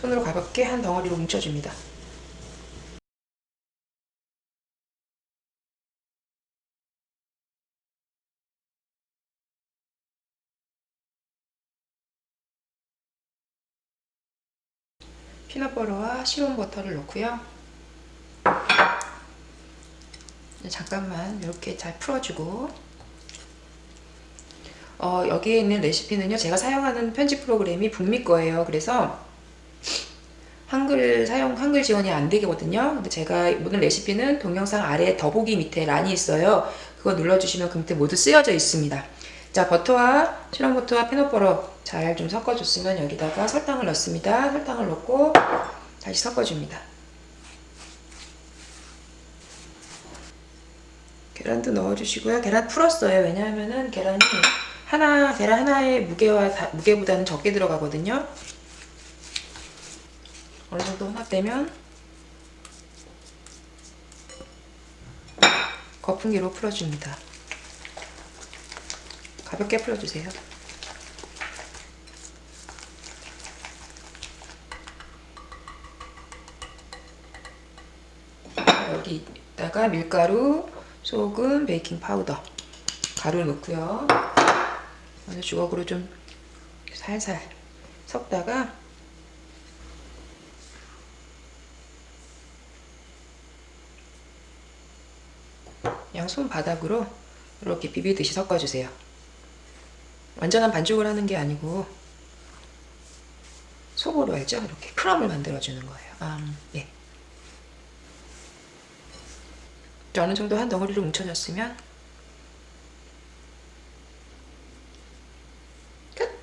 손으로 가볍게 한 덩어리로 뭉쳐줍니다. 피넛버터와 시론 버터를 넣고요. 잠깐만 이렇게 잘 풀어주고 어, 여기에 있는 레시피는요 제가 사용하는 편집 프로그램이 북미 거예요 그래서 한글 사용 한글 지원이 안 되거든요 근데 제가 모든 레시피는 동영상 아래 더보기 밑에 란이 있어요 그거 눌러주시면 그 밑에 모두 쓰여져 있습니다 자 버터와 실험 버터와 피넛버터 잘좀 섞어줬으면 여기다가 설탕을 넣습니다 설탕을 넣고 다시 섞어줍니다 계란도 넣어주시고요. 계란 풀었어요. 왜냐하면은 계란이 하나 계란 하나의 무게와 다, 무게보다는 적게 들어가거든요. 어느 정도 혼합되면 거품기로 풀어줍니다. 가볍게 풀어주세요. 여기다가 밀가루, 소금, 베이킹 파우더, 가루 넣고요. 어느 주걱으로 좀 살살 섞다가 양손 바닥으로 이렇게 비비듯이 섞어주세요. 완전한 반죽을 하는 게 아니고 속으로 알죠? 이렇게 크럼을 만들어주는 거예요. 아, 예. 어느 정도 한 덩어리로 뭉쳐졌으면 끝!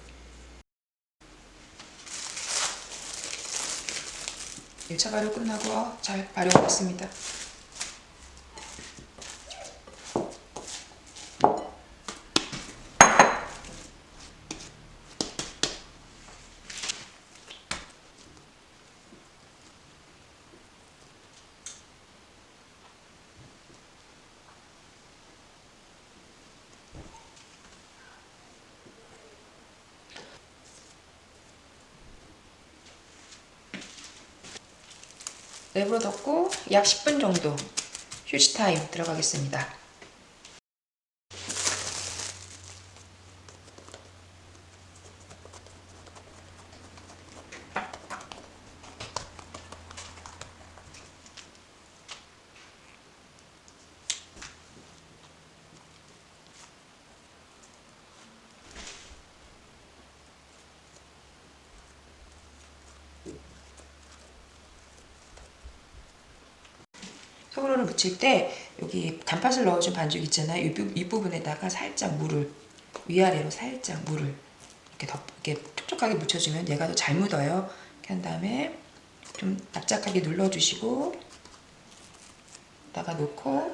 1차 발효 끝나고 잘 발효됐습니다. 랩으로 덮고 약 10분 정도 휴지 타임 들어가겠습니다. 소금을 묻힐 때 여기 단팥을 넣어준 반죽 있잖아요. 이, 부- 이 부분에다가 살짝 물을 위아래로 살짝 물을 이렇게 덮 이렇게 촉촉하게 묻혀주면 얘가 더 잘 묻어요. 이렇게 한 다음에 좀 납작하게 눌러주시고 다가 놓고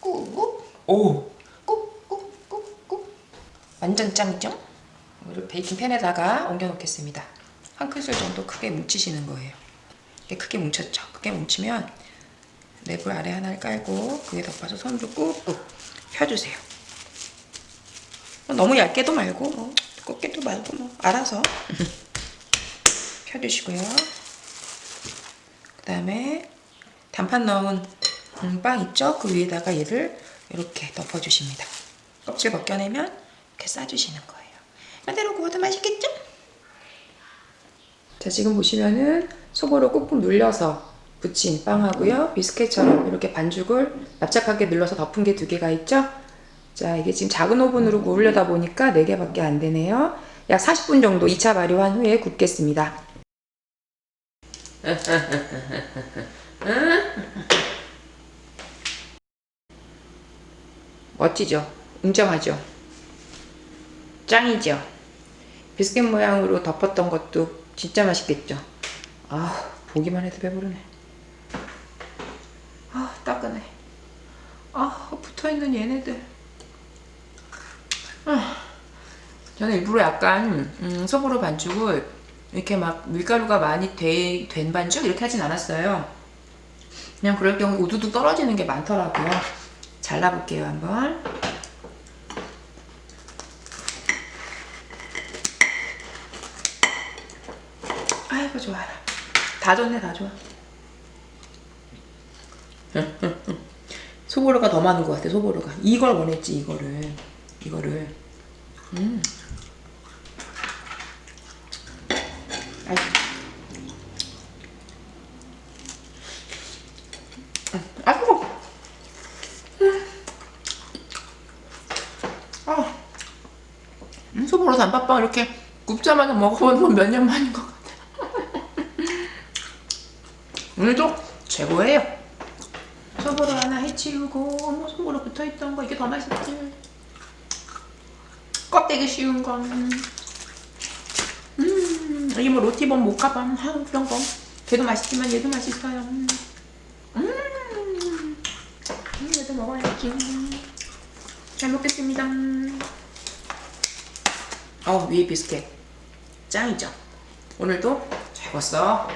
꾹꾹꾹오꾹꾹꾹꾹 완전 짱죠? 이걸 베이킹 팬에다가 옮겨 놓겠습니다. 한 큰술 정도 크게 뭉치시는 거예요. 이렇게 크게 뭉쳤죠. 크게 뭉치면 랩을 아래 하나를 깔고 그에 덮어서 손으로 꾹꾹 펴주세요. 뭐 너무 얇게도 말고 뭐 두껍게도 말고 뭐 알아서 펴주시고요. 그 다음에 단팥 넣은 음, 빵 있죠? 그 위에다가 얘를 이렇게 덮어주십니다. 껍질 벗겨내면 이렇게 싸주시는 거예요. 이대로 구워도 맛있겠죠? 자 지금 보시면은 속으로 꾹꾹 눌려서 붙인 빵하고요 비스켓처럼 이렇게 반죽을 납작하게 눌러서 덮은 게 두 개가 있죠? 자 이게 지금 작은 오븐으로 구우려다 보니까 4개밖에 안 되네요. 약 40분 정도 2차 발효한 후에 굽겠습니다. 멋지죠? 웅장하죠? 짱이죠? 비스켓 모양으로 덮었던 것도 진짜 맛있겠죠? 아 보기만 해도 배부르네. 아 따끈해. 아 붙어있는 얘네들. 아, 저는 일부러 약간 음, 소보로 반죽을 이렇게 막 밀가루가 많이 되, 된 반죽? 이렇게 하진 않았어요. 그냥 그럴 경우에 우두둑 떨어지는 게 많더라고요. 잘라볼게요 한번 아이고 좋아. 다 좋네 다 좋아. 소보로가 더 많은 것 같아 소보로가. 이걸 원했지 이거를 이거를. 음. 아이고. 아이고. 소보로 단팥빵 이렇게 굽자마자 먹어보는 건 몇 년 만인 것 같아. 오늘도 최고예요. 소보로 하나 해치우고 어머 소보로 붙어있던 거 이게 더 맛있지. 껍데기 씌운 건. 음, 이게 뭐 로티범 모카범 하우 그런 거. 걔도 맛있지만 얘도 맛있어요. 음, 음, 얘도 먹어야지. 잘 먹겠습니다. 어 위에 비스켓 짱이죠. 오늘도 잘 먹었어.